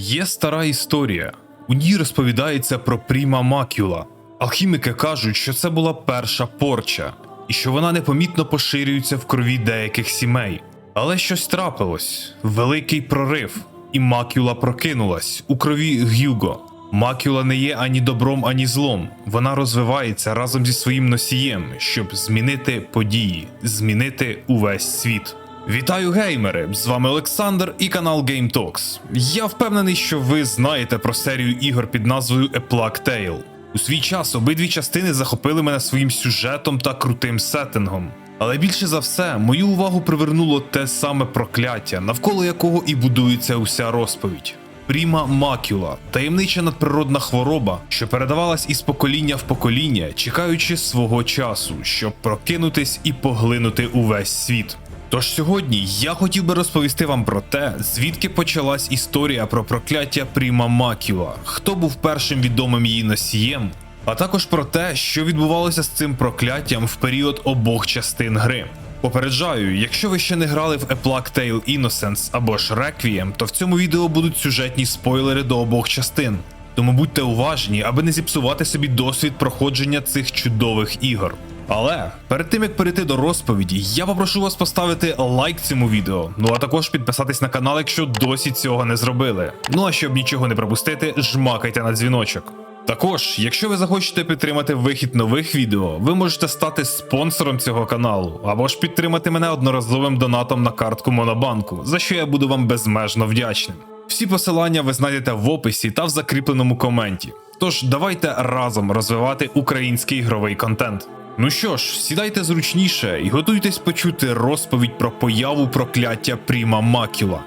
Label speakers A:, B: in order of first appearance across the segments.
A: Є стара історія. У ній розповідається про Пріма Макюла. Алхіміки кажуть, що це була перша порча, і що вона непомітно поширюється в крові деяких сімей. Але щось трапилось великий прорив, і Макюла прокинулась у крові Гюго. Макюла не є ані добром, ані злом. Вона розвивається разом зі своїм носієм, щоб змінити події, змінити увесь світ. Вітаю геймери! З вами Олександр і канал Game Talks. Я впевнений, що ви знаєте про серію ігор під назвою A Plague Tale. У свій час обидві частини захопили мене своїм сюжетом та крутим сеттингом. Але більше за все, мою увагу привернуло те саме прокляття, навколо якого і будується уся розповідь. Пріма Макюла таємнича надприродна хвороба, що передавалась із покоління в покоління, чекаючи свого часу, щоб прокинутись і поглинути увесь світ. Тож сьогодні я хотів би розповісти вам про те, звідки почалась історія про прокляття Пріма Макюла, хто був першим відомим її носієм, а також про те, що відбувалося з цим прокляттям в період обох частин гри. Попереджаю, якщо ви ще не грали в A Plague Tale Innocence або ж Requiem, то в цьому відео будуть сюжетні спойлери до обох частин. Тому будьте уважні, аби не зіпсувати собі досвід проходження цих чудових ігор. Але перед тим як перейти до розповіді, я попрошу вас поставити лайк цьому відео, ну а також підписатись на канал, якщо досі цього не зробили. Ну а щоб нічого не пропустити, жмакайте на дзвіночок. Також, якщо ви захочете підтримати вихід нових відео, ви можете стати спонсором цього каналу, або ж підтримати мене одноразовим донатом на картку Монобанку, за що я буду вам безмежно вдячним. Всі посилання ви знайдете в описі та в закріпленому коменті. Тож давайте разом розвивати український ігровий контент. Ну що ж, сідайте зручніше і готуйтесь почути розповідь про появу прокляття Пріма Макюла.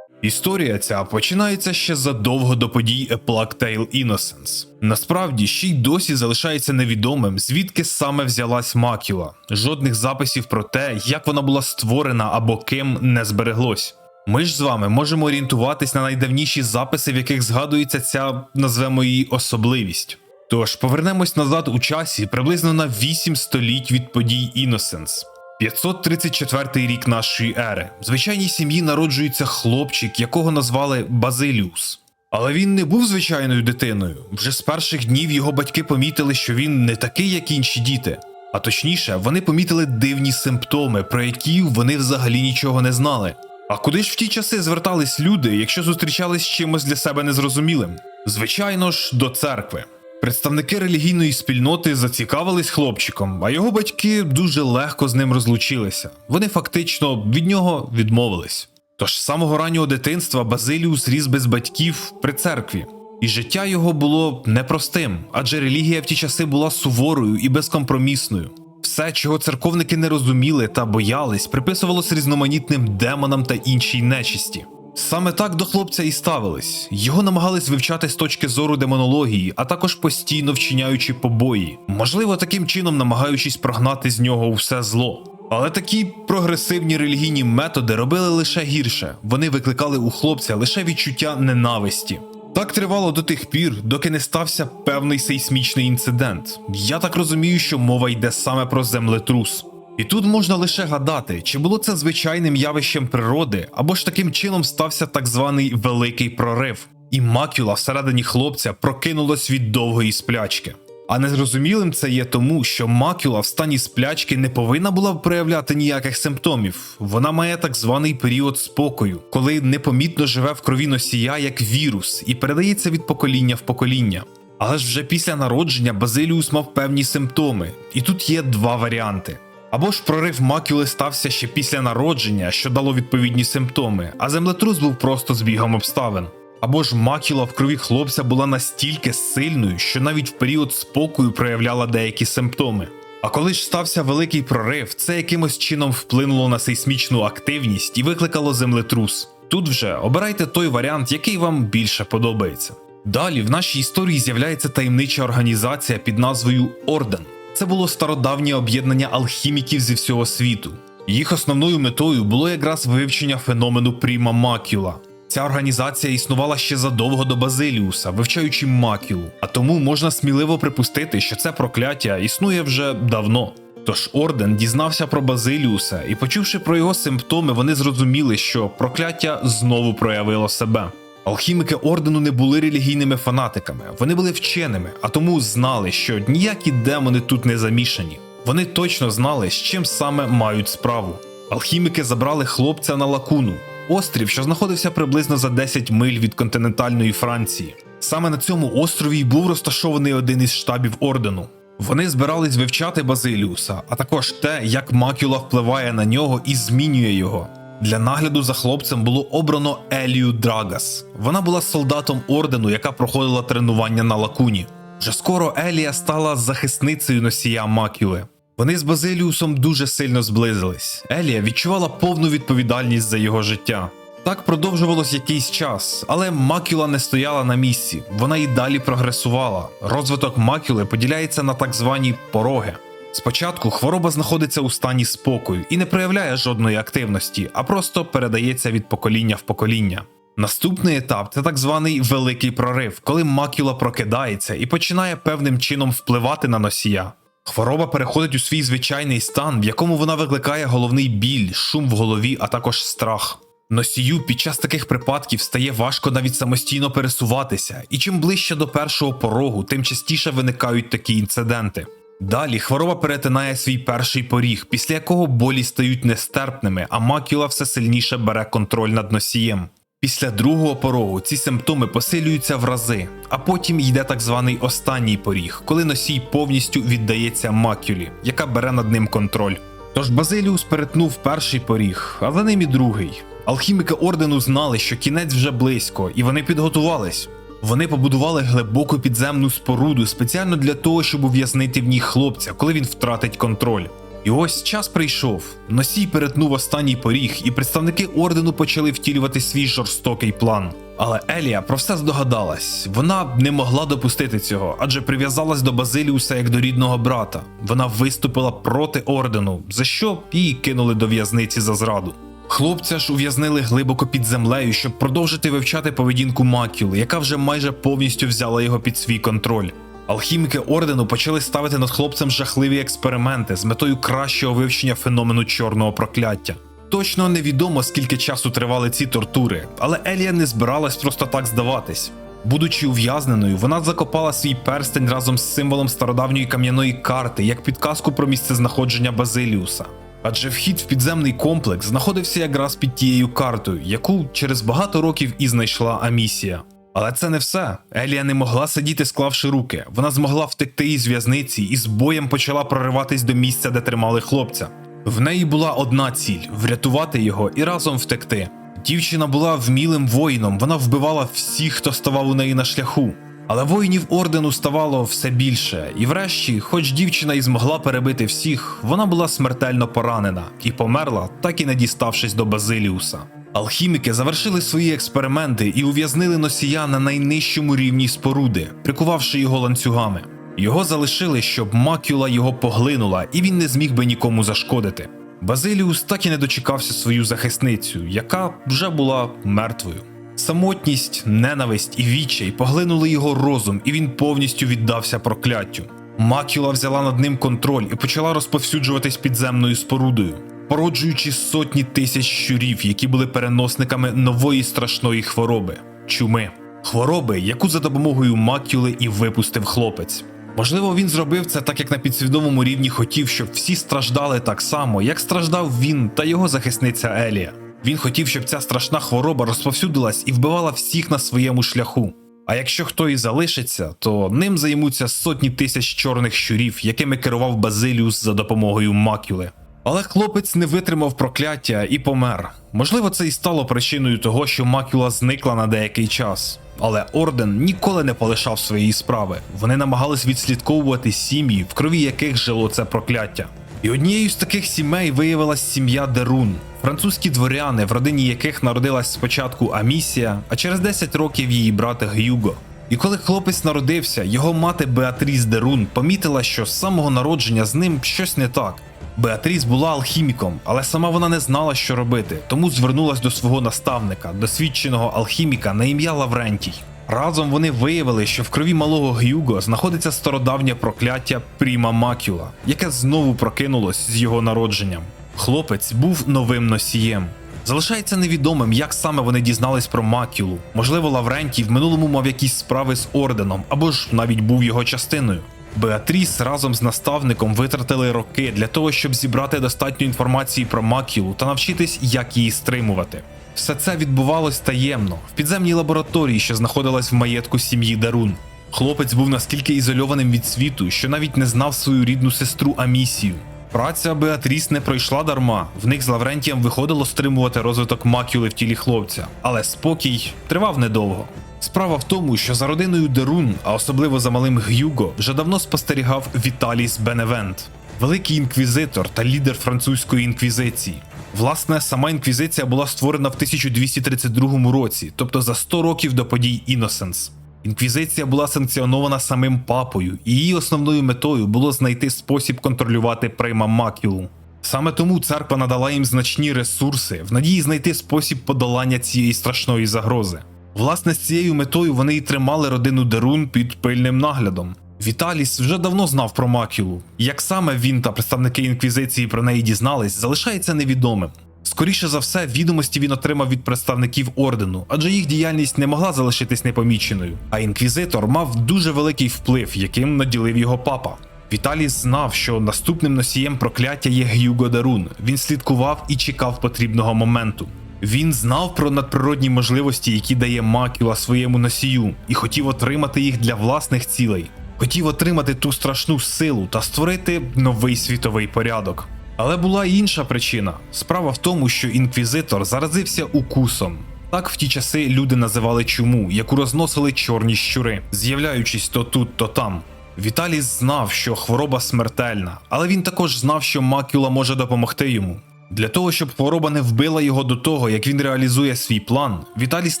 A: Історія ця починається ще задовго до подій A Plague Tale Innocence. Насправді ще й досі залишається невідомим, звідки саме взялась Макюла. Жодних записів про те, як вона була створена або ким не збереглось. Ми ж з вами можемо орієнтуватись на найдавніші записи, в яких згадується ця, назвемо її особливість. Тож повернемось назад у часі приблизно на 8 століть від подій Innocence. 534 рік нашої ери. В звичайній сім'ї народжується хлопчик, якого назвали Базиліус. Але він не був звичайною дитиною. Вже з перших днів його батьки помітили, що він не такий, як інші діти. А точніше, вони помітили дивні симптоми, про які вони взагалі нічого не знали. А куди ж в ті часи звертались люди, якщо зустрічались чимось для себе незрозумілим? Звичайно ж, до церкви. Представники релігійної спільноти зацікавились хлопчиком, а його батьки дуже легко з ним розлучилися. Вони фактично від нього відмовились. Тож з самого раннього дитинства Базиліус ріс без батьків при церкві, і життя його було непростим, адже релігія в ті часи була суворою і безкомпромісною. Все, чого церковники не розуміли та боялись, приписувалось різноманітним демонам та іншій нечисті. Саме так до хлопця і ставились. Його намагались вивчати з точки зору демонології, а також постійно вчиняючи побої, можливо, таким чином намагаючись прогнати з нього все зло. Але такі прогресивні релігійні методи робили лише гірше. Вони викликали у хлопця лише відчуття ненависті. Так тривало до тих пір, доки не стався певний сейсмічний інцидент. Я так розумію, що мова йде саме про землетрус. І тут можна лише гадати, чи було це звичайним явищем природи, або ж таким чином стався так званий великий прорив, і макюла всередині хлопця прокинулась від довгої сплячки. А незрозумілим це є тому, що макюла в стані сплячки не повинна була проявляти ніяких симптомів. Вона має так званий період спокою, коли непомітно живе в крові носія як вірус і передається від покоління в покоління. Але ж вже після народження Базиліус мав певні симптоми, і тут є два варіанти. Або ж прорив макюли стався ще після народження, що дало відповідні симптоми, а землетрус був просто збігом обставин. Або ж макюла в крові хлопця була настільки сильною, що навіть в період спокою проявляла деякі симптоми. А коли ж стався великий прорив, це якимось чином вплинуло на сейсмічну активність і викликало землетрус. Тут вже обирайте той варіант, який вам більше подобається. Далі в нашій історії з'являється таємнича організація під назвою Орден. Це було стародавнє об'єднання алхіміків зі всього світу. Їх основною метою було якраз вивчення феномену Пріма Макюла. Ця організація існувала ще задовго до Базиліуса, вивчаючи макюлу, а тому можна сміливо припустити, що це прокляття існує вже давно. Тож орден дізнався про Базиліуса, і, почувши про його симптоми, вони зрозуміли, що прокляття знову проявило себе. Алхіміки ордену не були релігійними фанатиками, вони були вченими, а тому знали, що ніякі демони тут не замішані. Вони точно знали, з чим саме мають справу. Алхіміки забрали хлопця на лакуну, острів, що знаходився приблизно за 10 миль від континентальної Франції. Саме на цьому острові й був розташований один із штабів ордену. Вони збирались вивчати Базиліуса, а також те, як макюла впливає на нього і змінює його. Для нагляду за хлопцем було обрано Елію Драгас. Вона була солдатом ордену, яка проходила тренування на лакуні. Вже скоро Елія стала захисницею носія макюли. Вони з Базиліусом дуже сильно зблизились. Елія відчувала повну відповідальність за його життя. Так продовжувалось якийсь час, але макюла не стояла на місці, вона і далі прогресувала. Розвиток макюли поділяється на так звані пороги. Спочатку хвороба знаходиться у стані спокою і не проявляє жодної активності, а просто передається від покоління в покоління. Наступний етап це так званий великий прорив, коли макюла прокидається і починає певним чином впливати на носія. Хвороба переходить у свій звичайний стан, в якому вона викликає головний біль, шум в голові, а також страх. Носію під час таких припадків стає важко навіть самостійно пересуватися, і чим ближче до першого порогу, тим частіше виникають такі інциденти. Далі хвороба перетинає свій перший поріг, після якого болі стають нестерпними, а макюла все сильніше бере контроль над носієм. Після другого порогу ці симптоми посилюються в рази, а потім йде так званий останній поріг, коли носій повністю віддається макюлі, яка бере над ним контроль. Тож Базиліус перетнув перший поріг, а за ним і другий. Алхіміки ордену знали, що кінець вже близько, і вони підготувались. Вони побудували глибоку підземну споруду спеціально для того, щоб ув'язнити в ній хлопця, коли він втратить контроль. І ось час прийшов. Носій перетнув останній поріг, і представники ордену почали втілювати свій жорстокий план. Але Елія про все здогадалась. Вона не могла допустити цього, адже прив'язалась до Базиліуса як до рідного брата. Вона виступила проти ордену, за що її кинули до в'язниці за зраду. Хлопця ж ув'язнили глибоко під землею, щоб продовжити вивчати поведінку Макюли, яка вже майже повністю взяла його під свій контроль. Алхіміки ордену почали ставити над хлопцем жахливі експерименти з метою кращого вивчення феномену чорного прокляття. Точно невідомо, скільки часу тривали ці тортури, але Елія не збиралась просто так здаватись. Будучи ув'язненою, вона закопала свій перстень разом з символом стародавньої кам'яної карти як підказку про місцезнаходження Базиліуса. Адже вхід в підземний комплекс знаходився якраз під тією картою, яку через багато років і знайшла Амісія. Але це не все. Елія не могла сидіти, склавши руки. Вона змогла втекти із в'язниці і з боєм почала прориватись до місця, де тримали хлопця. В неї була одна ціль врятувати його і разом втекти. Дівчина була вмілим воїном, вона вбивала всіх, хто ставав у неї на шляху. Але воїнів ордену ставало все більше, і врешті, хоч дівчина і змогла перебити всіх, вона була смертельно поранена і померла, так і не діставшись до Базиліуса. Алхіміки завершили свої експерименти і ув'язнили носія на найнижчому рівні споруди, прикувавши його ланцюгами. Його залишили, щоб макюла його поглинула, і він не зміг би нікому зашкодити. Базиліус так і не дочекався свою захисницю, яка вже була мертвою. Самотність, ненависть і відчай поглинули його розум, і він повністю віддався прокляттю. Макюла взяла над ним контроль і почала розповсюджуватись підземною спорудою, породжуючи сотні тисяч щурів, які були переносниками нової страшної хвороби чуми. Хвороби, яку за допомогою макюли і випустив хлопець. Можливо, він зробив це так, як на підсвідомому рівні хотів, щоб всі страждали так само, як страждав він та його захисниця Елія. Він хотів, щоб ця страшна хвороба розповсюдилась і вбивала всіх на своєму шляху. А якщо хто і залишиться, то ним займуться сотні тисяч чорних щурів, якими керував Базиліус за допомогою макюли. Але хлопець не витримав прокляття і помер. Можливо, це і стало причиною того, що макюла зникла на деякий час. Але орден ніколи не полишав своєї справи. Вони намагались відслідковувати сім'ї, в крові яких жило це прокляття. І однією з таких сімей виявилась сім'я Дерун, французькі дворяни, в родині яких народилась спочатку Амісія, а через 10 років її брат Гюго. І коли хлопець народився, його мати Беатріс Дерун помітила, що з самого народження з ним щось не так. Беатріс була алхіміком, але сама вона не знала, що робити, тому звернулась до свого наставника, досвідченого алхіміка на ім'я Лаврентій. Разом вони виявили, що в крові малого Гюго знаходиться стародавнє прокляття Пріма Макюла, яке знову прокинулось з його народженням. Хлопець був новим носієм. Залишається невідомим, як саме вони дізнались про Макюлу. Можливо, Лаврентій в минулому мав якісь справи з орденом, або ж навіть був його частиною. Беатріс разом з наставником витратили роки для того, щоб зібрати достатньо інформації про Макюлу та навчитись, як її стримувати. Все це відбувалось таємно в підземній лабораторії, що знаходилась в маєтку сім'ї Дарун. Хлопець був настільки ізольованим від світу, що навіть не знав свою рідну сестру Амісію. Праця Беатріс не пройшла дарма. В них з Лаврентієм виходило стримувати розвиток макюли в тілі хлопця, але спокій тривав недовго. Справа в тому, що за родиною Дерун, а особливо за малим Гюго, вже давно спостерігав Віталіс Беневент, великий інквізитор та лідер французької інквізиції. Власне, сама інквізиція була створена в 1232 році, тобто за 100 років до подій Іносенс. Інквізиція була санкціонована самим папою, і її основною метою було знайти спосіб контролювати прийма Макюлу. Саме тому церква надала їм значні ресурси в надії знайти спосіб подолання цієї страшної загрози. Власне, з цією метою вони й тримали родину Дерун під пильним наглядом. Віталіс вже давно знав про Макюлу. Як саме він та представники інквізиції про неї дізнались, залишається невідомим. Скоріше за все, відомості він отримав від представників ордену, адже їх діяльність не могла залишитись непоміченою. А інквізитор мав дуже великий вплив, яким наділив його папа. Віталіс знав, що наступним носієм прокляття є Гюго Дарун. Він слідкував і чекав потрібного моменту. Він знав про надприродні можливості, які дає Макюла своєму носію, і хотів отримати їх для власних цілей. Хотів отримати ту страшну силу та створити новий світовий порядок. Але була інша причина. Справа в тому, що інквізитор заразився укусом. Так в ті часи люди називали чуму, яку розносили чорні щури, з'являючись то тут, то там. Віталій знав, що хвороба смертельна, але він також знав, що Макюла може допомогти йому. Для того, щоб хвороба не вбила його до того, як він реалізує свій план, Віталіс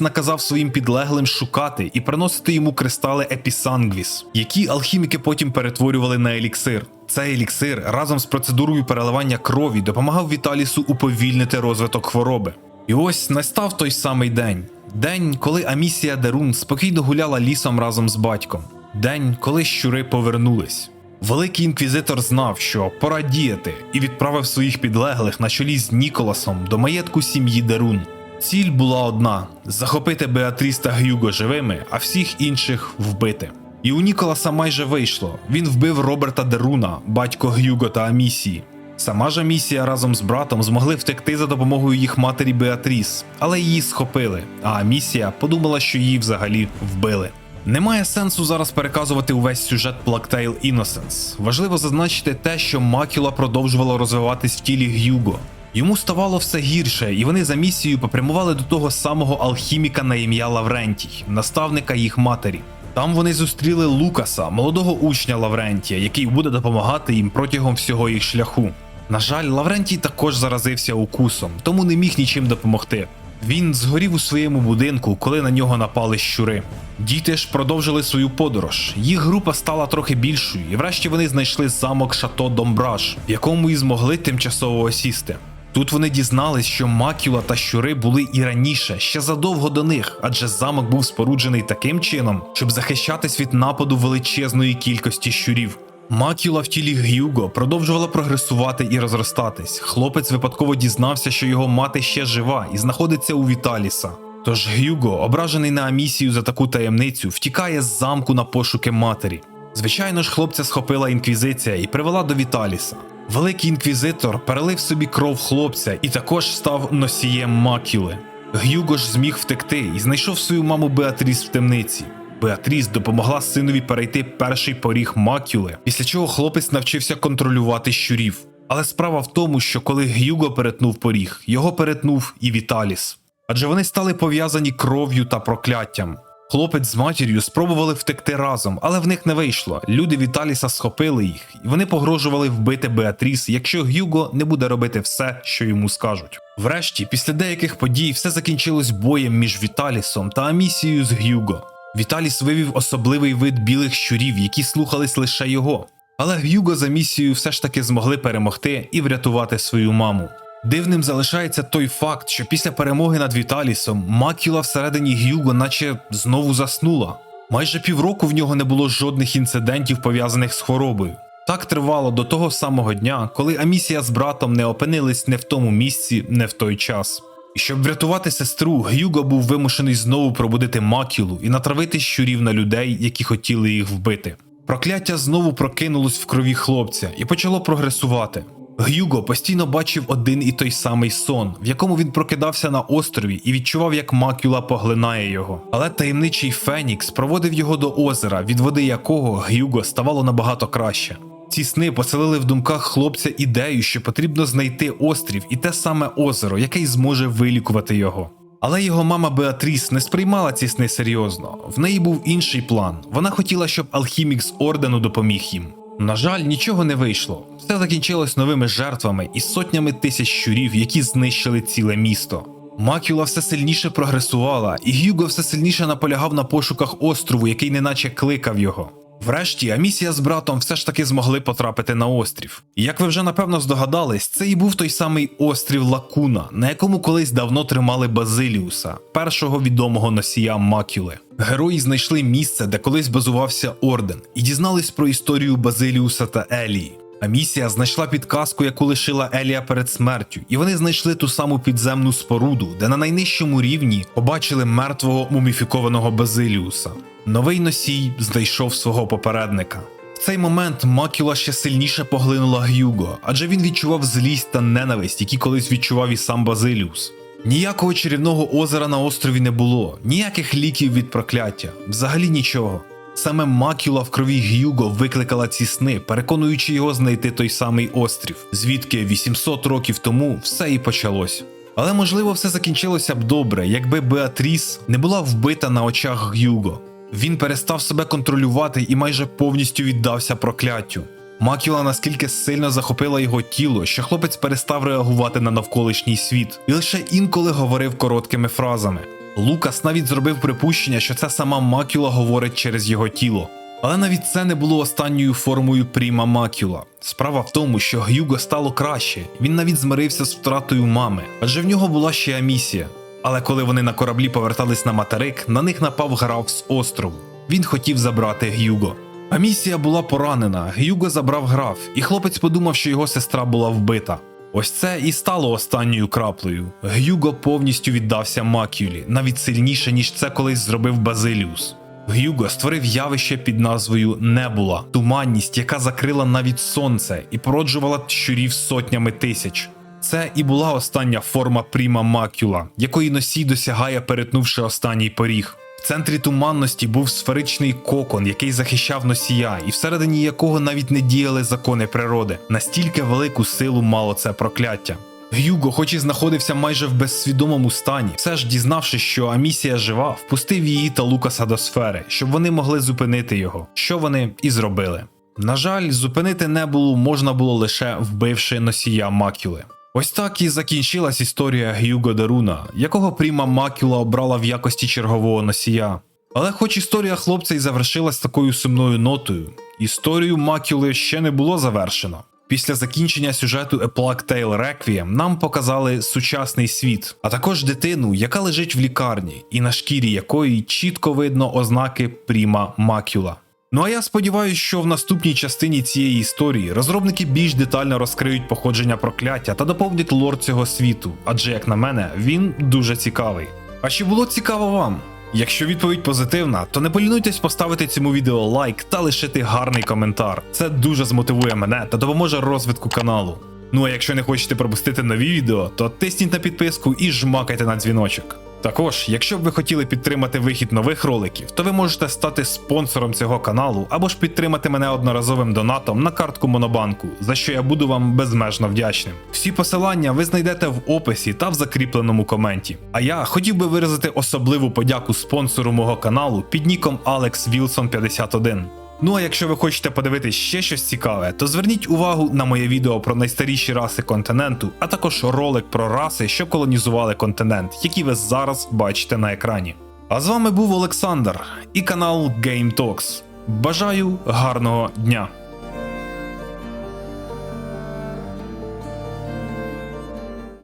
A: наказав своїм підлеглим шукати і приносити йому кристали Епісангвіс, які алхіміки потім перетворювали на еліксир. Цей еліксир разом з процедурою переливання крові допомагав Віталісу уповільнити розвиток хвороби. І ось настав той самий день. День, коли Амісія Дерун спокійно гуляла лісом разом з батьком. День, коли щури повернулись. Великий інквізитор знав, що пора діяти, і відправив своїх підлеглих на чолі з Ніколасом до маєтку сім'ї Дерун. Ціль була одна: захопити Беатріс та Гюго живими, а всіх інших вбити. І у Ніколаса майже вийшло. Він вбив Роберта Деруна, батько Гюго та Амісії. Сама ж Амісія разом з братом змогли втекти за допомогою їх матері Беатріс, але її схопили. А Амісія подумала, що її взагалі вбили. Немає сенсу зараз переказувати увесь сюжет Blacktail Innocence. Важливо зазначити те, що Макюла продовжувала розвиватись в тілі Гюго. Йому ставало все гірше, і вони за місією попрямували до того самого алхіміка на ім'я Лаврентій, наставника їх матері. Там вони зустріли Лукаса, молодого учня Лаврентія, який буде допомагати їм протягом всього їх шляху. На жаль, Лаврентій також заразився укусом, тому не міг нічим допомогти. Він згорів у своєму будинку, коли на нього напали щури. Діти ж продовжили свою подорож. Їх група стала трохи більшою, і врешті вони знайшли замок Шато Домбраж, в якому і змогли тимчасово осісти. Тут вони дізнались, що макюла та щури були і раніше, ще задовго до них, адже замок був споруджений таким чином, щоб захищатись від нападу величезної кількості щурів. Макюла в тілі Гюго продовжувала прогресувати і розростатись. Хлопець випадково дізнався, що його мати ще жива і знаходиться у Віталіса. Тож Гюго, ображений на Амісію за таку таємницю, втікає з замку на пошуки матері. Звичайно ж, хлопця схопила інквізиція і привела до Віталіса. Великий інквізитор перелив собі кров хлопця і також став носієм макюли. Гюго ж зміг втекти і знайшов свою маму Беатріс в темниці. Беатріс допомогла синові перейти перший поріг макюли, після чого хлопець навчився контролювати щурів. Але справа в тому, що коли Гюго перетнув поріг, його перетнув і Віталіс. Адже вони стали пов'язані кров'ю та прокляттям. Хлопець з матір'ю спробували втекти разом, але в них не вийшло. Люди Віталіса схопили їх, і вони погрожували вбити Беатріс, якщо Гюго не буде робити все, що йому скажуть. Врешті, після деяких подій, все закінчилось боєм між Віталісом та Амісією з Гюго. Віталіс вивів особливий вид білих щурів, які слухались лише його. Але Гюго за місією все ж таки змогли перемогти і врятувати свою маму. Дивним залишається той факт, що після перемоги над Віталісом Макюла всередині Гюго наче знову заснула. Майже півроку в нього не було жодних інцидентів пов'язаних з хворобою. Так тривало до того самого дня, коли Амісія з братом не опинились не в тому місці, не в той час. Щоб врятувати сестру, Гюго був вимушений знову пробудити макюлу і натравити щурів на людей, які хотіли їх вбити. Прокляття знову прокинулось в крові хлопця і почало прогресувати. Гюго постійно бачив один і той самий сон, в якому він прокидався на острові і відчував, як макюла поглинає його. Але таємничий Фенікс проводив його до озера, від води якого Гюго ставало набагато краще. Ці сни поселили в думках хлопця ідею, що потрібно знайти острів і те саме озеро, яке й зможе вилікувати його. Але його мама Беатріс не сприймала ці сни серйозно. В неї був інший план. Вона хотіла, щоб алхімік з ордену допоміг їм. На жаль, нічого не вийшло. Все закінчилось новими жертвами і сотнями тисяч щурів, які знищили ціле місто. Макюла все сильніше прогресувала, і Гюго все сильніше наполягав на пошуках острову, який неначе кликав його. Врешті Амісія з братом все ж таки змогли потрапити на острів. Як ви вже напевно здогадались, це і був той самий острів Лакуна, на якому колись давно тримали Базиліуса, першого відомого носія Макюли. Герої знайшли місце, де колись базувався орден, і дізнались про історію Базиліуса та Елії. Амісія знайшла підказку, яку лишила Елія перед смертю, і вони знайшли ту саму підземну споруду, де на найнижчому рівні побачили мертвого муміфікованого Базиліуса. Новий носій знайшов свого попередника. В цей момент Макюла ще сильніше поглинула Гюго, адже він відчував злість та ненависть, які колись відчував і сам Базиліус. Ніякого чарівного озера на острові не було, ніяких ліків від прокляття, взагалі нічого. Саме Макюла в крові Гюго викликала ці сни, переконуючи його знайти той самий острів, звідки 800 років тому все і почалось. Але можливо все закінчилося б добре, якби Беатріс не була вбита на очах Гюго. Він перестав себе контролювати і майже повністю віддався прокляттю. Макюла наскільки сильно захопила його тіло, що хлопець перестав реагувати на навколишній світ і лише інколи говорив короткими фразами. Лукас навіть зробив припущення, що це сама Макюла говорить через його тіло. Але навіть це не було останньою формою Пріма Макюла. Справа в тому, що Гюго стало краще, він навіть змирився з втратою мами, адже в нього була ще амісія. Але коли вони на кораблі повертались на материк, на них напав граф з острову. Він хотів забрати Гюго. Амісія була поранена, Гюго забрав граф, і хлопець подумав, що його сестра була вбита. Ось це і стало останньою краплею. Гюго повністю віддався Макюлі, навіть сильніше, ніж це колись зробив Базиліус. Гюго створив явище під назвою Небула, туманність, яка закрила навіть сонце і породжувала щурів сотнями тисяч. Це і була остання форма Пріма Макюла, якої носій досягає, перетнувши останній поріг. В центрі туманності був сферичний кокон, який захищав носія, і всередині якого навіть не діяли закони природи. Настільки велику силу мало це прокляття. Гюго, хоч і знаходився майже в безсвідомому стані, все ж дізнавшись, що Амісія жива, впустив її та Лукаса до сфери, щоб вони могли зупинити його, що вони і зробили. На жаль, зупинити небулу можна було лише вбивши носія Макюли. Ось так і закінчилась історія Гюго Деруна, якого Пріма Макюла обрала в якості чергового носія. Але хоч історія хлопця й завершилась такою сумною нотою, історію Макюли ще не було завершено. Після закінчення сюжету A Tale Requiem нам показали сучасний світ, а також дитину, яка лежить в лікарні, і на шкірі якої чітко видно ознаки Пріма Макюла. Ну а я сподіваюся, що в наступній частині цієї історії розробники більш детально розкриють походження прокляття та доповнять лор цього світу, адже, як на мене, він дуже цікавий. А чи було цікаво вам? Якщо відповідь позитивна, то не полінуйтесь поставити цьому відео лайк та лишити гарний коментар. Це дуже змотивує мене та допоможе розвитку каналу. Ну а якщо не хочете пропустити нові відео, то тисніть на підписку і жмакайте на дзвіночок. Також, якщо б ви хотіли підтримати вихід нових роликів, то ви можете стати спонсором цього каналу або ж підтримати мене одноразовим донатом на картку Монобанку, за що я буду вам безмежно вдячним. Всі посилання ви знайдете в описі та в закріпленому коменті. А я хотів би виразити особливу подяку спонсору мого каналу під ніком AlexWilson51. Ну а якщо ви хочете подивитись ще щось цікаве, то зверніть увагу на моє відео про найстаріші раси континенту, а також ролик про раси, що колонізували континент, які ви зараз бачите на екрані. А з вами був Олександр і канал Game Talks. Бажаю гарного дня!